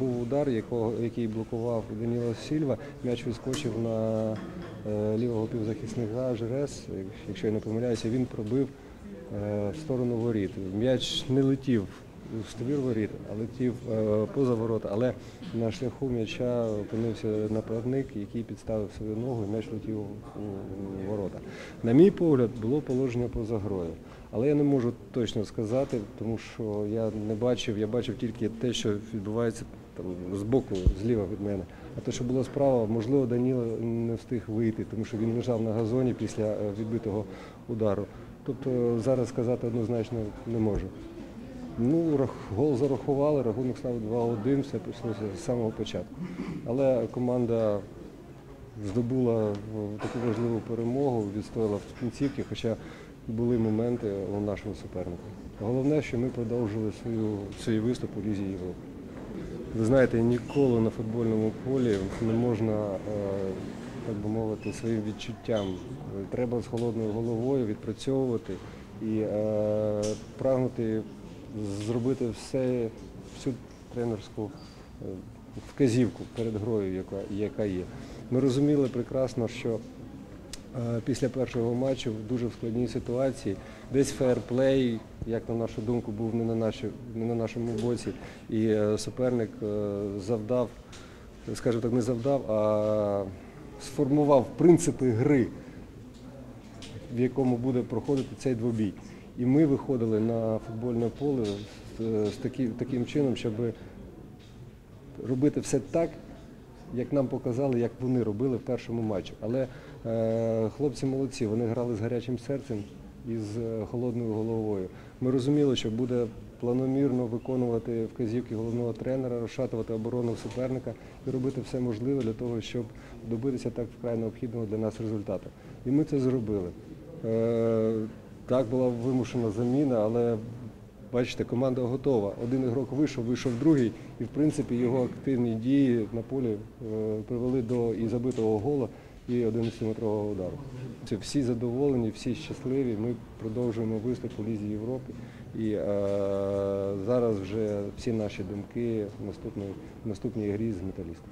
Був удар, який блокував Даніло Сільва. М'яч вискочив на е, лівого півзахисника Жерес. Якщо я не помиляюся, він пробив е, в сторону воріт. М'яч не летів в ствір воріт, а летів е, поза ворота. Але на шляху м'яча опинився нападник, який підставив свою ногу, і м'яч летів у, у ворота. На мій погляд, було положення поза грою. Але я не можу точно сказати, тому що я не бачив, я бачив тільки те, що відбувається там збоку, зліва від мене. А те, що була справа, можливо, Даніло не встиг вийти, тому що він лежав на газоні після е, відбитого удару. Тобто зараз сказати однозначно не можу. Ну, гол зарахували, рахунок став 2-1, все почалося з самого початку. Але команда здобула таку важливу перемогу, відстояла в кінцівки, хоча були моменти у нашого суперника. Головне, що ми продовжили свою, свій виступ у Лізі Європи. Ви знаєте, ніколи на футбольному полі не можна, е, так би мовити, своїм відчуттям. Треба з холодною головою відпрацьовувати і е, прагнути зробити все, всю тренерську е, вказівку перед грою, яка, яка є. Ми розуміли прекрасно, що Після першого матчу в дуже складній ситуації. Десь фейерплей, як на нашу думку, був не на, наші, не на нашому боці. І е, суперник е, завдав, скажімо так, не завдав, а сформував принципи гри, в якому буде проходити цей двобій. І ми виходили на футбольне поле з таким чином, щоб робити все так, як нам показали, як вони робили в першому матчі. Але е, хлопці молодці, вони грали з гарячим серцем і з е, холодною головою. Ми розуміли, що буде планомірно виконувати вказівки головного тренера, розшатувати оборону суперника і робити все можливе для того, щоб добитися так вкрай необхідного для нас результату. І ми це зробили. Е, так була вимушена заміна, але Бачите, команда готова. Один ігрок вийшов, вийшов другий, і в принципі його активні дії на полі е, привели до і забитого гола, і 11-метрового удару. Всі задоволені, всі щасливі. Ми продовжуємо виступ у Лізі Європи. І е, зараз вже всі наші думки в наступній, в наступній грі з металістом.